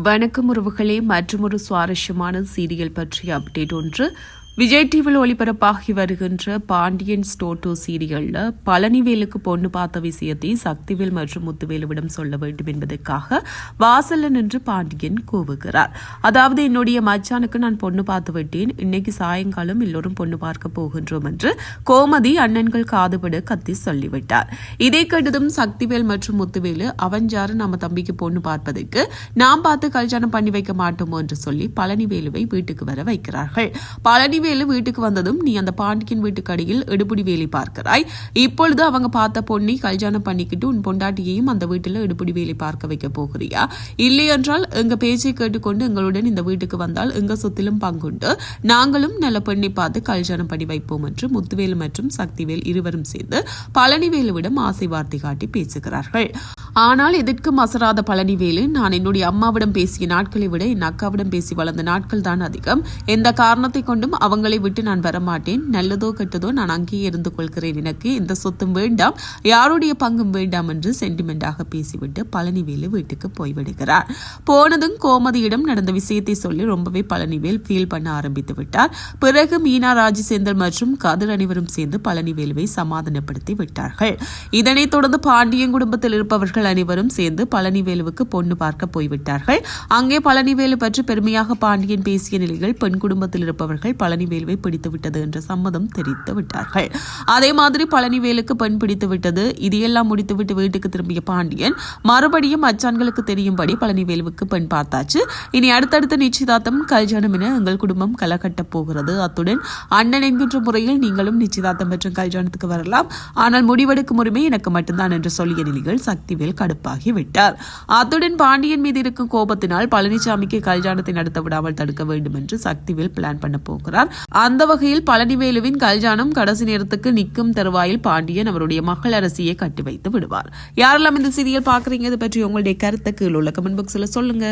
வணக்கம் உறவுகளே. மற்றொரு சுவாரஸ்யமான சீரியல் பற்றிய அப்டேட் ஒன்று விஜய் டிவியில் ஒளிபரப்பாகி வருகின்ற பாண்டியன் ஸ்டோட்டோ சீரியலில் பழனிவேலுக்கு பொண்ணு பார்த்த விஷயத்தை சக்திவேல் மற்றும் முத்துவேலுவிடம் சொல்ல வேண்டும் என்பதற்காக வாசல்ல நின்று பாண்டியன் கூவுகிறார். அதாவது என்னுடைய மச்சானுக்கு நான் பொண்ணு பார்த்து விட்டேன். இன்னைக்கு சாயங்காலம் எல்லோரும் பொண்ணு பார்க்க போகின்றோம் என்று கோமதி அண்ணன்கள் காதுபட கத்தி சொல்லிவிட்டார். இதை கண்டதும் சக்திவேல் மற்றும் முத்துவேலு அவஞ்சாறு நம்ம தம்பிக்கு பொண்ணு பார்ப்பதற்கு நாம் பார்த்து கல்யாணம் பண்ணி வைக்க மாட்டோமோ? என்று சொல்லி பழனிவேலுவை வீட்டுக்கு வர வைக்கிறார்கள். பழனிவேலு வீட்டுக்கு வந்ததும் நீ அந்த பாண்டியன் வீட்டுக்கு அடியில் எடுபடி வேலை பார்க்கிறாய். இப்பொழுது அவங்க பார்த்த பொண்ணை கல்யாணம் பண்ணிக்கிட்டு உன் பொண்டாட்டியையும் அந்த வீட்டில் எடுபடி வேலை பார்க்க வைக்க போகிறியா? இல்லை என்றால் எங்க பேச்சை கேட்டுக்கொண்டு எங்களுடன் இந்த வீட்டுக்கு வந்தால் எங்க சொத்திலும் பங்குண்டு. நாங்களும் நல்ல பெண்ணை பார்த்து கல்யாணம் பண்ணி வைப்போம் என்று முத்துவேலு மற்றும் சக்திவேல் இருவரும் சேர்ந்து பழனிவேலுவிடம் ஆசை வார்த்தை காட்டி பேசுகிறார்கள். ஆனால் எதற்கும் அசராத பழனிவேலு நான் என்னுடைய அம்மாவிடம் பேசிய நாட்களை விட என் அக்காவிடம் பேசி வளர்ந்த நாட்கள் தான் அதிகம். எந்த காரணத்தை கொண்டும் அவங்களை விட்டு நான் வரமாட்டேன். நல்லதோ கெட்டதோ நான் அங்கேயே இருந்து கொள்கிறேன். எனக்கு எந்த சொத்தும் வேண்டாம். யாருடைய பங்கும் வேண்டாம் என்று சென்டிமெண்டாக பேசிவிட்டு பழனிவேலு வீட்டுக்கு போய்விடுகிறார். போனதும் கோமதியிடம் நடந்த விஷயத்தை சொல்லி ரொம்பவே பழனிவேல் ஃபீல் பண்ண ஆரம்பித்து விட்டார். பிறகு மீனா ராஜசேந்தர் மற்றும் கதிர் அனைவரும் சேர்ந்து பழனிவேலுவை சமாதானப்படுத்தி விட்டார்கள். இதனைத் தொடர்ந்து பாண்டியன் குடும்பத்தில் இருப்பவர்கள் அனைவரும் சேர்ந்து பழனிவேலுவுக்கு பொண்ணு பார்க்க போய்விட்டார்கள். அங்கே பழனிவேலு பற்றி பெருமையாக பாண்டியன் பேசிய நிலையில் பெண் குடும்பத்தில் இருப்பவர்கள் பழனிவேலுவை பிடித்து விட்டது என்ற சம்மதம் தெரிவித்து விட்டார்கள். அதே மாதிரி பழனிவேலுக்கு பெண் பிடித்து விட்டது இதையெல்லாம் முடித்துவிட்டு வீட்டுக்கு திரும்பிய பாண்டியன் மறுபடியும் அச்சான்களுக்கு தெரியும்படி பழனிவேலுவுக்கு பெண் பார்த்தாச்சு. இனி அடுத்தடுத்த நிச்சயதார்த்தம் கல்யாணம் என எங்கள் குடும்பம் களை கட்டப் போகிறது. அத்துடன் அண்ணன் என்கின்ற முறையில் நீங்களும் நிச்சயதார்த்தம் மற்றும் கல்யாணத்துக்கு வரலாம். ஆனால் முடிவெடுக்கும் உரிமை எனக்கு மட்டும்தான் என்று சொல்லிய நிலையில் சக்திவேல் கடுப்பாகி விட்டார் அத்துடன் பாண்டியன் மீது இருக்கும் கோபத்தினால் பழனிசாமிக்கு கல்யாணத்தை நடத்த விடாமல் தடுக்க வேண்டும் என்று சக்திவேல் பிளான் பண்ண போகிறார். அந்த வகையில் பழனிவேலுவின் கல்யாணம் கடைசி நேரத்துக்கு நிற்கும் தருவாயில் பாண்டியன் அவருடைய மகள் அரசியை கட்டி வைத்து விடுவார். யாரெல்லாம் இந்த சீரியல் பாக்குறீங்க இதை பற்றி உங்களுடைய கருத்தை கீழே உள்ள கமெண்ட் பாக்ஸ்ல சொல்லுங்க.